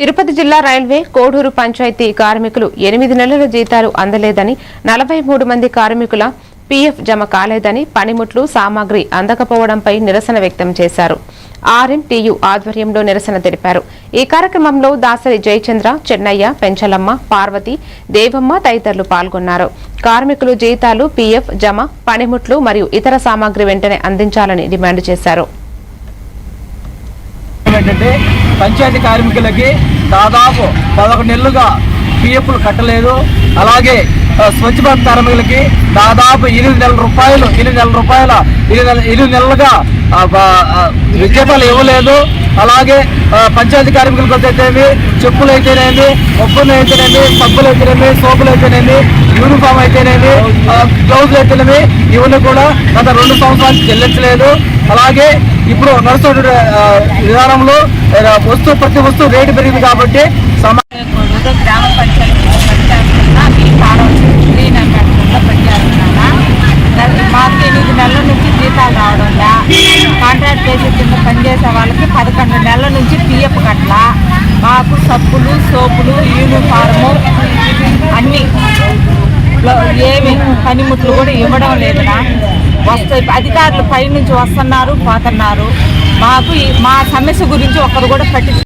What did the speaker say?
తిరుపతి జిల్లా రైల్వే కోడూరు పంచాయతీ కార్మికులు ఎనిమిది నెలల జీతాలు అందలేదని నలభై మూడు మంది కార్మికుల పీఎఫ్ జమ కాలేదని పనిముట్లు సామాగ్రి అందకపోవడంపై నిరసన వ్యక్తం చేశారు. ఆర్ఎంటీయు ఆధ్వర్యంలో నిరసన తెలిపారు. ఈ కార్యక్రమంలో దాసరి జయచంద్ర చెన్నయ్య పెంచలమ్మ పార్వతి దేవమ్మ తదితరులు పాల్గొన్నారు. కార్మికులు జీతాలు పీఎఫ్ జమ పనిముట్లు మరియు ఇతర సామాగ్రి వెంటనే అందించాలని డిమాండ్ చేశారు. పంచాయతీ కార్మికులకి దాదాపు పదకొండు నెలలుగా పిఎఫ్లు కట్టలేదు. అలాగే స్వచ్ఛ భారత్ కార్మికులకి దాదాపు ఎనిమిది నెలల రూపాయలు ఎనిమిది నెలల రూపాయల ఎనిమిది నెల ఎనిమిది నెలలుగా విజేతలు ఇవ్వలేదు. అలాగే పంచాయతీ కార్మికులకు వచ్చేనేమి చెప్పులు అయితేనేమి ఒప్పులు అయితేనేమి సబ్బులు అయితేనేమి సోపులు అయితేనేమి యూనిఫామ్ అయితేనేమి ఆ, గ్లౌజులు అయితేనేమి ఇవన్నీ కూడా గత రెండు సంవత్సరాలు చెల్లించలేదు. అలాగే ఇప్పుడు నడుస్తున్న ఆ, విధానంలో వస్తువు ప్రతి వస్తువు రేటు పెరిగింది కాబట్టి సమా గ్రామ పంచాయతీ పనిచేస్తున్నా మీ ఫారం గ్రీన్ అంబేద్కర్లో పనిచేస్తున్నానా నెల- మాకు ఎనిమిది నెలల నుంచి జీతాలు రావడం లే. కాంట్రాక్ట్ బేసిస్ కింద పనిచేసే వాళ్ళకి పదకొండు నెలల నుంచి పిఎఫ్ కట్ల. మాకు సబ్బులు సోపులు యూనిఫార్ము అన్నీ. లో- ఏమి పనిముట్లు కూడా ఇవ్వడం లేదునా వస్తే అధికారులు పైనుంచి వస్తున్నారు పోతున్నారు. మాకు మా సమస్య గురించి ఒకరు కూడా పట్టించు